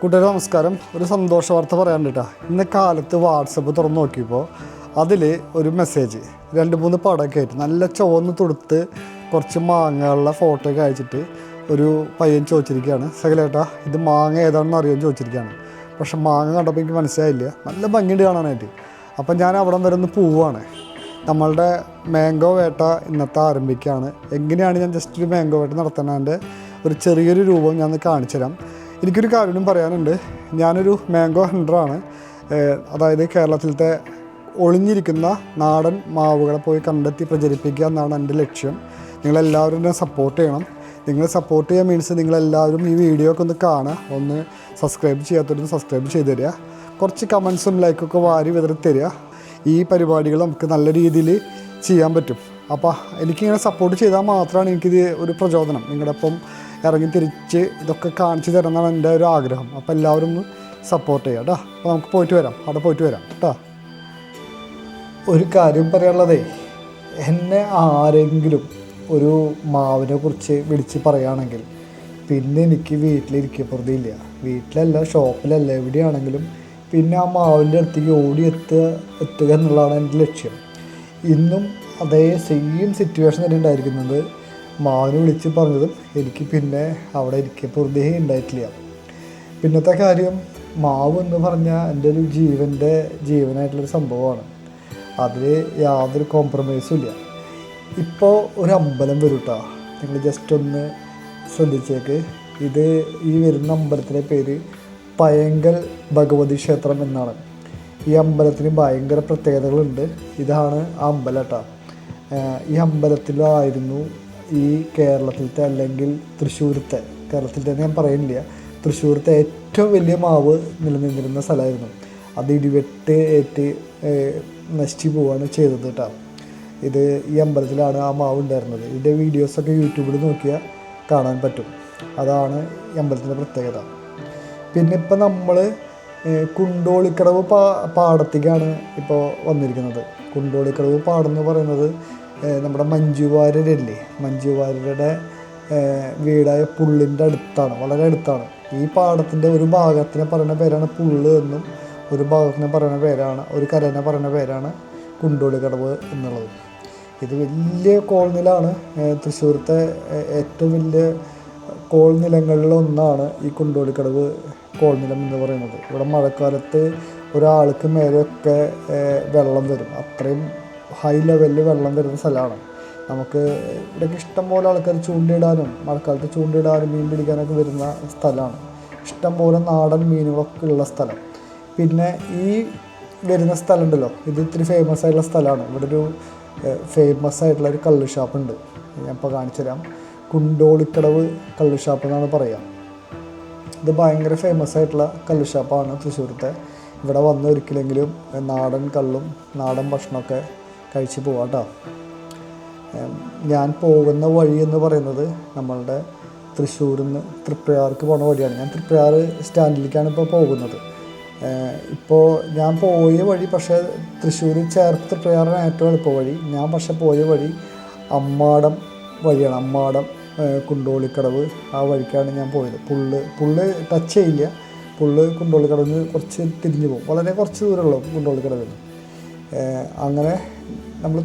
കൂട്ടുകാർ നമസ്കാരം. ഒരു സന്തോഷ വാർത്ത പറയാനുണ്ട് കേട്ടോ. ഇന്ന് കാലത്ത് വാട്സപ്പ് തുറന്നു നോക്കിയപ്പോൾ അതിൽ ഒരു മെസ്സേജ് രണ്ട് മൂന്ന് പടമൊക്കെ ആയിട്ട് നല്ല ചുവന്ന് തൊടുത്ത് കുറച്ച് മാങ്ങകളുടെ ഫോട്ടോ ഒക്കെ അയച്ചിട്ട് ഒരു പയ്യൻ ചോദിച്ചിരിക്കുകയാണ്. സകലേട്ടാ ഇത് മാങ്ങ ഏതാണെന്ന് അറിയാൻ ചോദിച്ചിരിക്കുകയാണ്. പക്ഷെ മാങ്ങ കണ്ടപ്പോൾ എനിക്ക് മനസ്സിലായില്ല. നല്ല ഭംഗിയുണ്ട് കാണാനായിട്ട്. അപ്പം ഞാൻ അവിടം വരെ ഒന്ന് പോവുകയാണ്. നമ്മളുടെ മാംഗോ വേട്ട ഇന്നത്തെ ആരംഭിക്കുകയാണ്. എങ്ങനെയാണ് ഞാൻ ജസ്റ്റ് ഒരു മാംഗോ വേട്ട നടത്തുന്നതിന്റെ ഒരു ചെറിയൊരു രൂപം ഞാൻ കാണിച്ചു തരാം എനിക്കൊരു കാര്യം പറയാനുണ്ട്. ഞാനൊരു മാംഗോ ഹണ്ടറാണ് അതായത് കേരളത്തിലത്തെ ഒളിഞ്ഞിരിക്കുന്ന നാടൻ മാവുകളെ പോയി കണ്ടെത്തി പ്രചരിപ്പിക്കുക എന്നാണ് എന്റെ ലക്ഷ്യം. നിങ്ങളെല്ലാവരും എന്നെ സപ്പോർട്ട് ചെയ്യണം. നിങ്ങൾ സപ്പോർട്ട് ചെയ്യാൻ മീൻസ് നിങ്ങളെല്ലാവരും ഈ വീഡിയോ ഒക്കെ ഒന്ന് കാണുക. ഒന്ന് സബ്സ്ക്രൈബ് ചെയ്യാത്തവരൊന്ന് സബ്സ്ക്രൈബ് ചെയ്ത് തരിക. കുറച്ച് കമൻസും ലൈക്കൊക്കെ വാരി വിതറി തരിക. ഈ പരിപാടികൾ നമുക്ക് നല്ല രീതിയിൽ ചെയ്യാൻ പറ്റും. അപ്പോൾ എനിക്കിങ്ങനെ സപ്പോർട്ട് ചെയ്താൽ മാത്രമാണ് എനിക്കിത് ഒരു പ്രചോദനം. നിങ്ങളുടെ ഒപ്പം ഇറങ്ങി തിരിച്ച് ഇതൊക്കെ കാണിച്ചു തരണം എന്നാണ് എന്റെ ഒരു ആഗ്രഹം. അപ്പോൾ എല്ലാവരും ഒന്ന് സപ്പോർട്ട് ചെയ്യാം കേട്ടോ അപ്പോൾ നമുക്ക് പോയിട്ട് വരാം. അവിടെ പോയിട്ട് വരാം കേട്ടോ ഒരു കാര്യം പറയാനുള്ളതേ എന്നെ ആരെങ്കിലും ഒരു മാവിനെ കുറിച്ച് വിളിച്ച് പറയുകയാണെങ്കിൽ പിന്നെ എനിക്ക് വീട്ടിലിരിക്കുക പ്രതിയില്ല വീട്ടിലല്ല ഷോപ്പിലല്ല എവിടെയാണെങ്കിലും പിന്നെ ആ മാവിന്റെ അടുത്തേക്ക് ഓടി എത്തുക എത്തുക എന്നുള്ളതാണ് എന്റെ ലക്ഷ്യം. ഇന്നും അതേ സെയിം സിറ്റുവേഷൻ തന്നെ ഉണ്ടായിരിക്കുന്നത്. മാവിനെ വിളിച്ച് പറഞ്ഞതും എനിക്ക് പിന്നെ അവിടെ ഇരിക്കുക പൊറുതേ ഉണ്ടായിട്ടില്ല. പിന്നത്തെ കാര്യം മാവ് എന്ന് പറഞ്ഞാൽ എന്റെ ഒരു ജീവന്റെ ജീവനായിട്ടുള്ളൊരു സംഭവമാണ്. അതിൽ യാതൊരു കോംപ്രമൈസും ഇല്ല. ഇപ്പോൾ ഒരു അമ്പലം വരും കേട്ടോ നിങ്ങൾ ജസ്റ്റ് ഒന്ന് ശ്രദ്ധിച്ചേക്ക്. ഇത് ഈ വരുന്ന അമ്പലത്തിന്റെ പേര് പയങ്കൽ ഭഗവതി ക്ഷേത്രം എന്നാണ്. ഈ അമ്പലത്തിന് ഭയങ്കര പ്രത്യേകതകളുണ്ട്. ഇതാണ് ആ അമ്പലം കേട്ടോ ഈ അമ്പലത്തിലായിരുന്നു ഈ കേരളത്തിലത്തെ അല്ലെങ്കിൽ തൃശ്ശൂരത്തെ കേരളത്തിലത്തെ ഞാൻ പറയുന്നില്ല തൃശ്ശൂരത്തെ ഏറ്റവും വലിയ മാവ് നിലനിന്നിരുന്ന സ്ഥലമായിരുന്നു. അത് ഇടിവെട്ട് ഏറ്റ് നശിച്ചു പോവുകയാണ് ചെയ്തത് കേട്ടോ. ഇത് ഈ അമ്പലത്തിലാണ് ആ മാവ് ഉണ്ടായിരുന്നത്. ഇതിന്റെ വീഡിയോസൊക്കെ യൂട്യൂബിൽ നോക്കിയാൽ കാണാൻ പറ്റും. അതാണ് ഈ അമ്പലത്തിന്റെ പ്രത്യേകത. പിന്നെ ഇപ്പം നമ്മൾ കുണ്ടോളിക്കടവ് പാ പാടത്തേക്കാണ് ഇപ്പോൾ വന്നിരിക്കുന്നത്. കുണ്ടോളിക്കടവ് പാടം എന്ന് പറയുന്നത് നമ്മുടെ മഞ്ജു വാര്യരല്ലേ? മഞ്ജു വാര്യരുടെ വീടായ പുള്ളിന്റെ അടുത്താണ് വളരെ അടുത്താണ്. ഈ പാടത്തിന്റെ ഒരു ഭാഗത്തിനെ പറയുന്ന പേരാണ് പുള്ള് എന്നും ഒരു ഭാഗത്തിനെ പറയുന്ന പേരാണ് ഒരു കരനെ പറയുന്ന പേരാണ് കുണ്ടോളി കടവ് എന്നുള്ളത്. ഇത് വലിയ കോൾനിലാണ് തൃശ്ശൂരത്തെ ഏറ്റവും വലിയ കോൾനിലങ്ങളിലൊന്നാണ് ഈ കുണ്ടോളിക്കടവ് കോൾനിലം എന്ന് പറയുന്നത്. ഇവിടെ മഴക്കാലത്ത് ഒരാൾക്ക് മേലെയൊക്കെ വെള്ളം വരും. അത്രയും ഹൈ ലെവലിൽ വെള്ളം വരുന്ന സ്ഥലമാണ് നമുക്ക് ഇവിടേക്ക് ഇഷ്ടംപോലെ ആൾക്കാർ ചൂണ്ടയിടാനും മഴക്കാലത്ത് ചൂണ്ടയിടാനും മീൻ പിടിക്കാനൊക്കെ വരുന്ന സ്ഥലമാണ് ഇഷ്ടംപോലെ നാടൻ മീനുകളൊക്കെ ഉള്ള സ്ഥലം. പിന്നെ ഈ വരുന്ന സ്ഥലമുണ്ടല്ലോ ഇത് ഇത്തിരി ഫേമസ് ആയിട്ടുള്ള സ്ഥലമാണ് ഇവിടെ ഒരു ഫേമസ് ആയിട്ടുള്ള ഒരു കള്ള് ഷാപ്പ് ഉണ്ട്. ഞാൻ ഇപ്പോൾ കാണിച്ചു തരാം കുണ്ടോളിക്കടവ് കള്ള് ഷാപ്പ് എന്നാണ് പറയുക ഇത് ഭയങ്കര ഫേമസ് ആയിട്ടുള്ള കള്ള് ഷാപ്പാണ് തൃശ്ശൂരത്തെ. ഇവിടെ വന്ന് ഒരിക്കലെങ്കിലും നാടൻ കള്ളും നാടൻ ഭക്ഷണമൊക്കെ കഴിച്ച് പോവാം കേട്ടോ ഞാൻ പോകുന്ന വഴി എന്ന് പറയുന്നത് നമ്മളുടെ തൃശ്ശൂരിൽ നിന്ന് തൃപ്രയാർക്ക് പോണ വഴിയാണ്. ഞാൻ തൃപ്രയാർ സ്റ്റാൻഡിലേക്കാണ് ഇപ്പോൾ പോകുന്നത്. ഇപ്പോൾ ഞാൻ പോയ വഴി പക്ഷേ തൃശ്ശൂർ ചേർത്ത് തൃപ്രയാറാണ് ഏറ്റവും എളുപ്പ വഴി. ഞാൻ പക്ഷെ പോയ വഴി അമ്മാടം വഴിയാണ്. അമ്മാടം കുണ്ടോളിക്കടവ് ആ വഴിക്കാണ് ഞാൻ പോയത്. പുള്ള് പുള്ള് ടച്ച് ചെയ്യില്ല. പുള്ള് കുണ്ടോളിക്കടവിൽ കുറച്ച് തിരിഞ്ഞു പോകും. വളരെ കുറച്ച് ദൂരമുള്ളൂ കുണ്ടോളിക്കടവിൽ അങ്ങനെ നമ്മൾ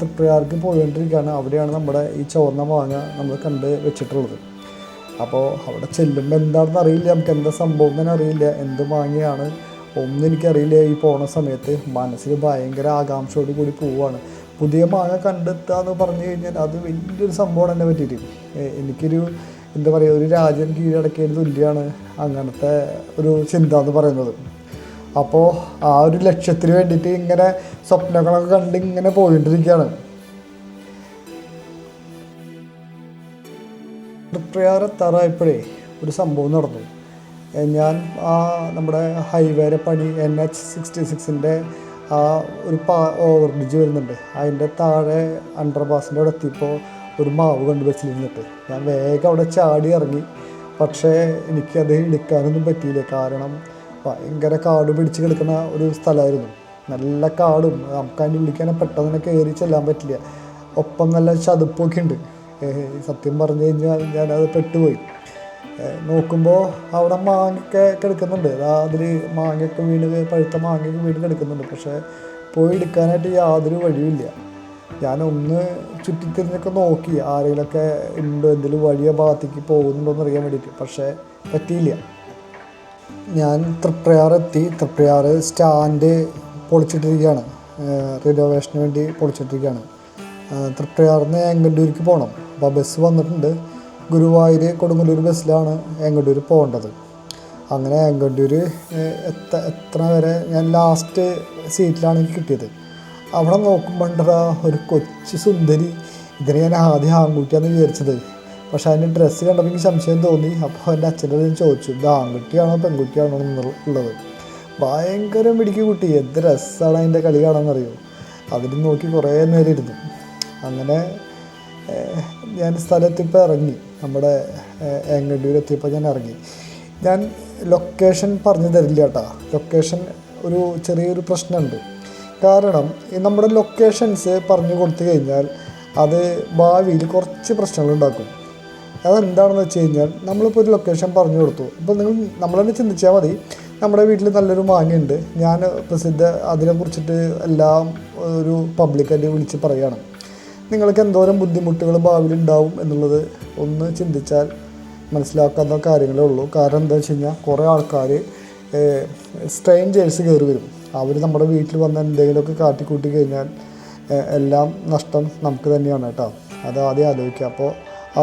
തൃപ്രയാർക്ക് പോയിക്കൊണ്ടിരിക്കുകയാണ്. അവിടെയാണ് നമ്മുടെ ഈ ചോർന്ന മാങ്ങ നമ്മൾ കണ്ട് വെച്ചിട്ടുള്ളത്. അപ്പോൾ അവിടെ ചെല്ലുമ്പോൾ എന്താണെന്ന് അറിയില്ല. നമുക്ക് എന്താ സംഭവം തന്നെ അറിയില്ല. എന്ത് മാങ്ങയാണ് ഒന്നും എനിക്കറിയില്ല. ഈ പോണ സമയത്ത് മനസ്സിൽ ഭയങ്കര ആകാംക്ഷയോട് കൂടി പോവുകയാണ്. പുതിയ മാങ്ങ കണ്ടെത്തുക എന്ന് പറഞ്ഞു കഴിഞ്ഞാൽ അത് വലിയൊരു സംഭവമാണ് എന്നെ പറ്റിയിട്ട്. എനിക്കൊരു എന്താ പറയുക ഒരു രാജ്യം കീഴടക്കിയതിന് തുല്യമാണ് അങ്ങനത്തെ ഒരു ചിന്ത എന്ന് പറയുന്നത്. അപ്പോൾ ആ ഒരു ലക്ഷ്യത്തിന് വേണ്ടിയിട്ട് ഇങ്ങനെ സ്വപ്നങ്ങളൊക്കെ കണ്ട് ഇങ്ങനെ പോയിട്ടിരിക്കുകയാണ് തൃപ്രയാർ എത്താറായപ്പോഴേ ഒരു സംഭവം നടന്നു. ഞാൻ ആ നമ്മുടെ ഹൈവേയുടെ പണി എൻ എച്ച് സിക്സ്റ്റി സിക്സിന്റെ ആ ഒരു പാ ഓവർ ബ്രിഡ്ജ് വരുന്നുണ്ട്. അതിന്റെ താഴെ അണ്ടർ പാസിന്റെ അവിടെ എത്തിയപ്പോൾ ഒരു മാവ് കണ്ടു വെച്ചിരുന്നിട്ട് ഞാൻ വേഗം അവിടെ ചാടി ഇറങ്ങി. പക്ഷേ എനിക്കത് എടുക്കാനൊന്നും പറ്റിയില്ല. കാരണം ഭയങ്കര കാട് പിടിച്ച് കിടക്കുന്ന ഒരു സ്ഥലമായിരുന്നു. നല്ല കാടും നമുക്ക് അതിന്റെ വിളിക്കാനും പെട്ടെന്ന് കയറി ചെല്ലാൻ പറ്റില്ല. ഒപ്പം നല്ല ചതുപ്പൊക്കെ ഉണ്ട്. സത്യം പറഞ്ഞു കഴിഞ്ഞാൽ ഞാനത് പെട്ടുപോയി. നോക്കുമ്പോൾ അവിടെ മാങ്ങയൊക്കെ കിടക്കുന്നുണ്ട്. അതിൽ മാങ്ങയൊക്കെ വീണ് പഴുത്ത മാങ്ങയൊക്കെ വീണ് കിടക്കുന്നുണ്ട്. പക്ഷേ പോയി എടുക്കാനായിട്ട് യാതൊരു വഴിയുമില്ല. ഞാനൊന്ന് ചുറ്റിത്തിരിഞ്ഞൊക്കെ നോക്കി ആരെങ്കിലുമൊക്കെ ഉണ്ടോ എന്തെങ്കിലും വഴിയോ ഭാഗത്തേക്ക് പോകുന്നുണ്ടോ എന്ന് അറിയാൻ വേണ്ടിയിട്ട്. പക്ഷേ പറ്റിയില്ല. ഞാൻ തൃപ്രയാർ എത്തി. തൃപ്രയാർ സ്റ്റാൻഡ് പൊളിച്ചിട്ടിരിക്കുകയാണ്. റിനോവേഷന് വേണ്ടി പൊളിച്ചിട്ടിരിക്കുകയാണ്. തൃപ്രയാറിൽ നിന്ന് എങ്കണ്ടൂർക്ക് പോകണം അപ്പോൾ ബസ് വന്നിട്ടുണ്ട്. ഗുരുവായൂർ കൊടുങ്ങല്ലൂർ ബസ്സിലാണ് എങ്കണ്ടൂർ പോകേണ്ടത്. അങ്ങനെ എങ്കണ്ടൂർ എത്ത എത്ര വരെ ഞാൻ ലാസ്റ്റ് സീറ്റിലാണ് എനിക്ക് കിട്ടിയത്. അവിടെ നോക്കുമ്പോണ്ടടാ ഒരു കൊച്ചു സുന്ദരി. ഇതിനെ ഞാൻ ആദ്യം ആൺകുട്ടിയാന്ന് വിചാരിച്ചത്. പക്ഷെ അതിന്റെ ഡ്രസ്സ് കണ്ടപ്പോൾ എനിക്ക് സംശയം തോന്നി. അപ്പോൾ എന്റെ അച്ഛന്റെ അടുത്ത് ചോദിച്ചു ഇത് ആൺകുട്ടിയാണോ പെൺകുട്ടിയാണോ എന്നുള്ളത് ഭയങ്കര മിടിക്ക് കുട്ടി. എന്ത് രസമാണ് അതിന്റെ കളി കാണാമെന്നറിയോ അതിൽ നോക്കി കുറേ നേരം ഇരുന്നു അങ്ങനെ ഞാൻ സ്ഥലത്തിപ്പോൾ ഇറങ്ങി. നമ്മുടെ എങ്ങണ്ടൂർ എത്തിയപ്പോൾ ഞാൻ ഇറങ്ങി. ഞാൻ ലൊക്കേഷൻ പറഞ്ഞു തരില്ല കേട്ടോ. ലൊക്കേഷൻ ഒരു ചെറിയൊരു പ്രശ്നമുണ്ട്. കാരണം നമ്മുടെ ലൊക്കേഷൻസ് പറഞ്ഞു കൊടുത്തു കഴിഞ്ഞാൽ അത് ഭാവിയിൽ കുറച്ച് പ്രശ്നങ്ങൾ ഉണ്ടാക്കും അതെന്താണെന്ന് വെച്ച് കഴിഞ്ഞാൽ നമ്മളിപ്പോൾ ഒരു ലൊക്കേഷൻ പറഞ്ഞു കൊടുത്തു. ഇപ്പോൾ നിങ്ങൾ നമ്മൾ തന്നെ ചിന്തിച്ചാൽ മതി. നമ്മുടെ വീട്ടിൽ നല്ലൊരു മാങ്ങയുണ്ട്. ഞാൻ പ്രസിദ്ധ അതിനെക്കുറിച്ചിട്ട് എല്ലാം ഒരു പബ്ലിക്കായിട്ട് വിളിച്ച് പറയുകയാണ് നിങ്ങൾക്ക് എന്തോരം ബുദ്ധിമുട്ടുകൾ ഭാവിയിൽ ഉണ്ടാവും എന്നുള്ളത് ഒന്ന് ചിന്തിച്ചാൽ മനസ്സിലാക്കാത്ത കാര്യങ്ങളേ ഉള്ളൂ. കാരണം എന്താ വെച്ച് കഴിഞ്ഞാൽ കുറേ ആൾക്കാർ സ്ട്രെയിഞ്ചേഴ്സ് കയറി വരും. അവർ നമ്മുടെ വീട്ടിൽ വന്ന് എന്തെങ്കിലുമൊക്കെ കാട്ടിക്കൂട്ടി കഴിഞ്ഞാൽ എല്ലാം നഷ്ടം നമുക്ക് തന്നെയാണ് കേട്ടോ. അത് ആദ്യം ആലോചിക്കുക. അപ്പോൾ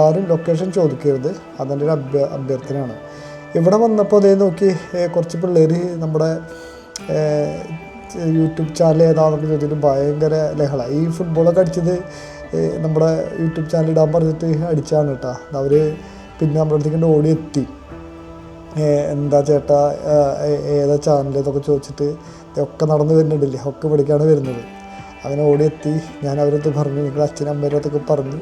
ആരും ലൊക്കേഷൻ ചോദിക്കരുത്. അതെന്റെ ഒരു അഭ്യ അഭ്യർത്ഥനയാണ്. ഇവിടെ വന്നപ്പോൾ അതേ നോക്കി കുറച്ച് പിള്ളേർ നമ്മുടെ യൂട്യൂബ് ചാനൽ ഏതാണെന്നൊക്കെ ചോദിച്ചിട്ട് ഭയങ്കര ലഹള. ഈ ഫുട്ബോളൊക്കെ അടിച്ചത് നമ്മുടെ യൂട്യൂബ് ചാനൽ ഇടാൻ പറഞ്ഞിട്ട് അടിച്ചാണ് കേട്ടോ. അവർ പിന്നെ നമ്മുടെ അടുത്തേക്ക് ഓടി എത്തി എന്താ ചേട്ടാ ഏതാ ചാനൽ ചോദിച്ചിട്ട് ഒക്കെ നടന്നു വരുന്നുണ്ടല്ലേ? ഒക്കെ ഇവിടേക്കാണ് വരുന്നത്. അങ്ങനെ ഓടിയെത്തി. ഞാൻ അവരടുത്ത് പറഞ്ഞു നിങ്ങൾ അച്ഛനും അമ്മേരത്തൊക്കെ പറഞ്ഞു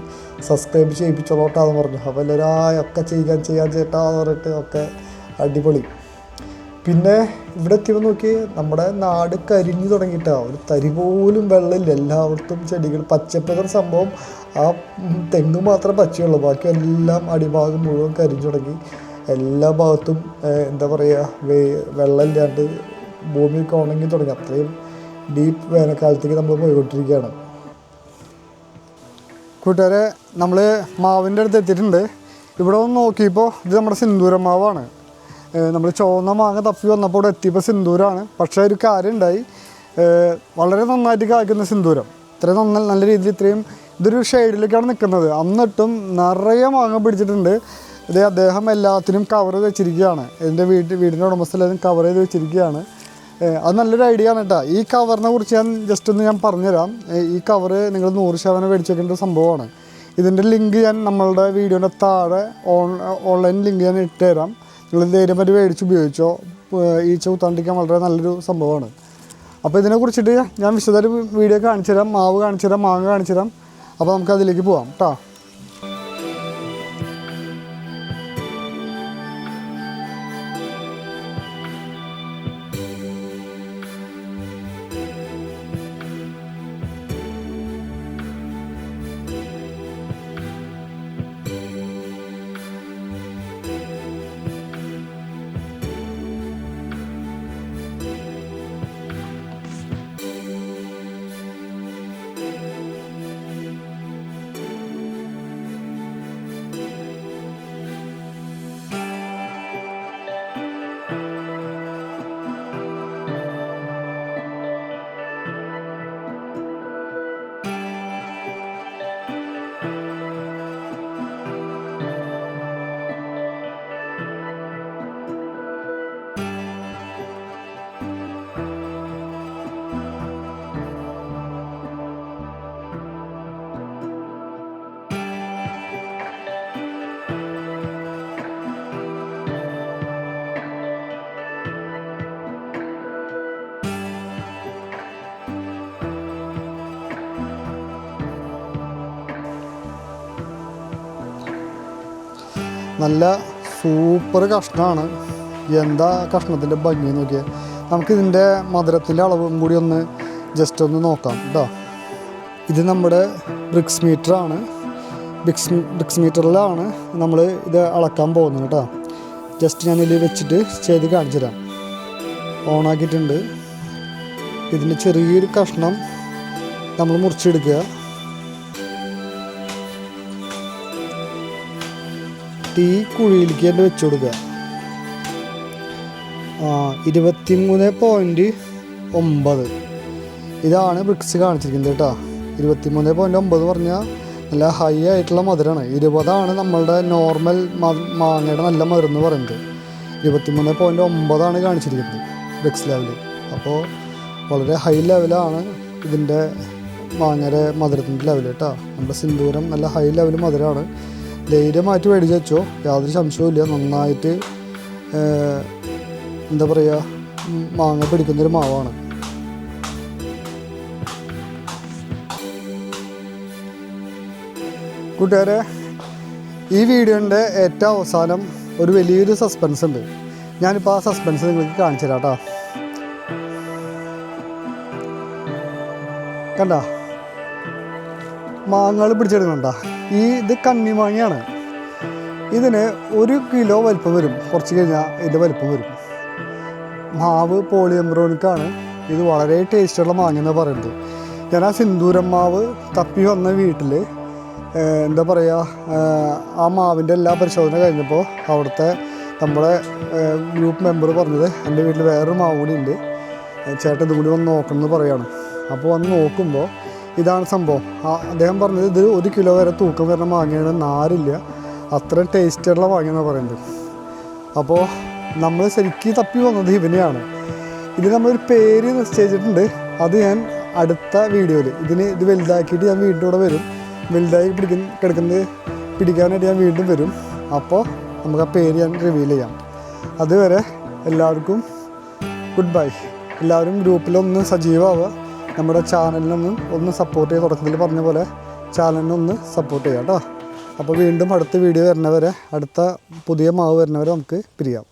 സബ്സ്ക്രൈബ് ചെയ്യിപ്പിച്ചോളോട്ടാന്ന് പറഞ്ഞു. അപ്പോൾ എല്ലാവരും ഒക്കെ ചെയ്യാൻ ചെയ്യാൻ ചേട്ടാ എന്ന് പറഞ്ഞിട്ട് ഒക്കെ അടിപൊളി. പിന്നെ ഇവിടെ എത്തിയപ്പോൾ നോക്കി നമ്മുടെ നാട് കരിഞ്ഞു തുടങ്ങിയിട്ടാ. ഒരു തരി പോലും വെള്ളമില്ല. എല്ലായിടത്തും ചെടികൾ പച്ചപ്പതൊരു സംഭവം ആ തെങ്ങ് മാത്രമേ പച്ചയുള്ളൂ. ബാക്കി എല്ലാം അടിഭാഗം മുഴുവൻ കരിഞ്ഞു തുടങ്ങി. എല്ലാ ഭാഗത്തും എന്താ പറയുക വെള്ളമില്ലാണ്ട് ഭൂമിയൊക്കെ ഉണങ്ങി തുടങ്ങി. അത്രയും ഡീപ്പ് വേനൽക്കാലത്തേക്ക് നമ്മൾ പോയിക്കൊണ്ടിരിക്കുകയാണ്. കൂട്ടുകാരെ നമ്മൾ മാവിന്റെ അടുത്ത് എത്തിയിട്ടുണ്ട്. ഇവിടെ ഒന്ന് നോക്കിയപ്പോൾ ഇത് നമ്മുടെ സിന്ദൂര മാവാണ്. നമ്മൾ ചുവന്ന മാങ്ങ തപ്പി വന്നപ്പോൾ ഇവിടെ എത്തിയപ്പോൾ സിന്ദൂരമാണ് പക്ഷേ ഒരു കാര്യം ഉണ്ടായി. വളരെ നന്നായിട്ട് കായ്ക്കുന്ന സിന്ദൂരം. ഇത്രയും നന്ന നല്ല രീതിയിൽ ഇത്രയും ഇതൊരു ഷെയ്ഡിലേക്കാണ് നിൽക്കുന്നത്. അന്നിട്ടും നിറയെ മാങ്ങ പിടിച്ചിട്ടുണ്ട്. ഇത് അദ്ദേഹം എല്ലാത്തിനും കവർ ചെയ്ത് വെച്ചിരിക്കുകയാണ്. എന്റെ വീട്ടിൽ വീടിന്റെ ഉടമസ്ഥലും കവർ ചെയ്ത് വെച്ചിരിക്കുകയാണ്. അത് നല്ലൊരു ഐഡിയ ആണ് കേട്ടോ. ഈ കവറിനെ കുറിച്ച് ഞാൻ ജസ്റ്റ് ഒന്ന് ഞാൻ പറഞ്ഞുതരാം. ഈ കവറ് നിങ്ങൾ നൂറ് ശതമാനം മേടിച്ചേക്കേണ്ട സംഭവമാണ്. ഇതിന്റെ ലിങ്ക് ഞാൻ നമ്മളുടെ വീഡിയോന്റെ താഴെ ഓൺ ഓൺലൈൻ ലിങ്ക് ഞാൻ ഇട്ട് തരാം നിങ്ങൾ ധൈര്യം പറ്റി മേടിച്ച് ഉപയോഗിച്ചോ ഈച്ച കുത്താണ്ടിരിക്കാൻ വളരെ നല്ലൊരു സംഭവമാണ്. അപ്പോൾ ഇതിനെ കുറിച്ചിട്ട് ഞാൻ വിശദമായിട്ട് വീഡിയോ കാണിച്ചു തരാം മാവ് കാണിച്ചു തരാം മാങ്ങ കാണിച്ചു തരാം അപ്പോൾ നമുക്ക് അതിലേക്ക് പോവാം കേട്ടോ നല്ല സൂപ്പർ കഷ്ണമാണ്. എന്താ കഷ്ണത്തിന്റെ ഭംഗി നോക്കിയാൽ നമുക്കിതിന്റെ മധുരത്തിന്റെ അളവും കൂടി ഒന്ന് ജസ്റ്റ് ഒന്ന് നോക്കാം കേട്ടോ ഇത് നമ്മുടെ ബ്രിക്സ് മീറ്ററാണ് ബ്രിക്സ് ബ്രിക്സ് മീറ്ററിലാണ് നമ്മൾ ഇത് അളക്കാൻ പോകുന്നത് കേട്ടോ ജസ്റ്റ് ഞാൻ ഇതിൽ വെച്ചിട്ട് ചെയ്ത് കാണിച്ചു ഓണാക്കിയിട്ടുണ്ട് ഇതിന് ചെറിയൊരു കഷ്ണം നമ്മൾ മുറിച്ചെടുക്കുക. തീ കുഴിയിലേക്ക് തന്നെ വെച്ചുകൊടുക്കുക കൊടുക്കുക. ആ പോയിന്റ് ഒമ്പത്. ഇതാണ് ബ്രിക്സ് കാണിച്ചിരിക്കുന്നത് കേട്ടോ. ഇരുപത്തി മൂന്ന് പോയിന്റ് ഒമ്പത് പറഞ്ഞാൽ നല്ല ഹൈ ആയിട്ടുള്ള മധുരമാണ് ഇരുപതാണ് നമ്മളുടെ നോർമൽ മാങ്ങയുടെ നല്ല മധുരം എന്ന് പറയുന്നത്. ഇരുപത്തിമൂന്ന് പോയിന്റ് ഒമ്പതാണ് കാണിച്ചിരിക്കുന്നത് ബ്രിക്സ് ലെവൽ അപ്പോൾ വളരെ ഹൈ ലെവലാണ് ഇതിന്റെ മാങ്ങയുടെ മധുരത്തിന്റെ ലെവൽ കേട്ടോ. നമ്മുടെ സിന്ദൂരം നല്ല ഹൈ ലെവൽ മധുരമാണ് ധൈര്യമായിട്ട് മേടിച്ച് വെച്ചോ. യാതൊരു സംശയവും നന്നായിട്ട് എന്താ പറയുക മാങ്ങ പിടിക്കുന്നൊരു മാവാണ്. കൂട്ടുകാരെ ഈ വീഡിയോന്റെ ഏറ്റവും അവസാനം ഒരു വലിയൊരു സസ്പെൻസ് ഉണ്ട്. ഞാനിപ്പോൾ ആ സസ്പെൻസ് നിങ്ങൾക്ക് കാണിച്ചു തരാം കേട്ടോ. കണ്ട? മാങ്ങകൾ പിടിച്ചെടുക്കണ്ട ഈ ഇത് കണ്ണിമാങ്ങയാണ് ഇതിന് ഒരു കിലോ വലിപ്പം വരും. കുറച്ച് കഴിഞ്ഞാൽ ഇതിന്റെ വലിപ്പം വരും. മാവ് പോളിയംബ്രോണിക്കാണ് ഇത് വളരെ ടേസ്റ്റുള്ള മാങ്ങ എന്ന് പറയുന്നത്. ഞാൻ ആ സിന്ദൂരം മാവ് തപ്പി വന്ന വീട്ടിൽ എന്താ പറയുക ആ മാവിന്റെ എല്ലാ പരിശോധന കഴിഞ്ഞപ്പോൾ അവിടുത്തെ നമ്മുടെ ഗ്രൂപ്പ് മെമ്പർ പറഞ്ഞത് എന്റെ വീട്ടിൽ വേറൊരു മാവ് കൂടി ഉണ്ട്. ചേട്ടൻ ഇതും കൂടി വന്ന് നോക്കണം എന്ന് പറയുകയാണ് അപ്പോൾ വന്ന് നോക്കുമ്പോൾ ഇതാണ് സംഭവം. അദ്ദേഹം പറഞ്ഞത് ഇത് ഒരു കിലോ വരെ തൂക്കം വരുന്ന മാങ്ങയാണ് നാരില്ല. അത്രയും ടേസ്റ്റുള്ള മാങ്ങയെന്നാണ് പറയുന്നത്. അപ്പോൾ നമ്മൾ ശരിക്കും തപ്പി വന്നത് ഇവനെയാണ്. ഇത് നമ്മളൊരു പേര് നിശ്ചയിച്ചിട്ടുണ്ട് അത് ഞാൻ അടുത്ത വീഡിയോയിൽ ഇതിന് ഇത് വലുതാക്കിയിട്ട് ഞാൻ വീണ്ടും ഇവിടെ വരും. വലുതായി പിടിക്കുന്ന കിടക്കുന്നത് പിടിക്കാനായിട്ട് ഞാൻ വീണ്ടും വരും. അപ്പോൾ നമുക്ക് ആ പേര് ഞാൻ റിവീൽ ചെയ്യാം. അതുവരെ എല്ലാവർക്കും ഗുഡ് ബൈ എല്ലാവരും ഗ്രൂപ്പിലൊന്ന് സജീവമാവുക. നമ്മുടെ ചാനലിനൊന്ന് ഒന്ന് സപ്പോർട്ട് ചെയ്യുക തുടക്കത്തിൽ പറഞ്ഞ പോലെ ചാനലിനൊന്ന് സപ്പോർട്ട് ചെയ്യാം കേട്ടോ അപ്പോൾ വീണ്ടും അടുത്ത വീഡിയോ വരുന്നവരെ അടുത്ത പുതിയ മാവ് വരുന്നവരെ നമുക്ക് പിരിയാം.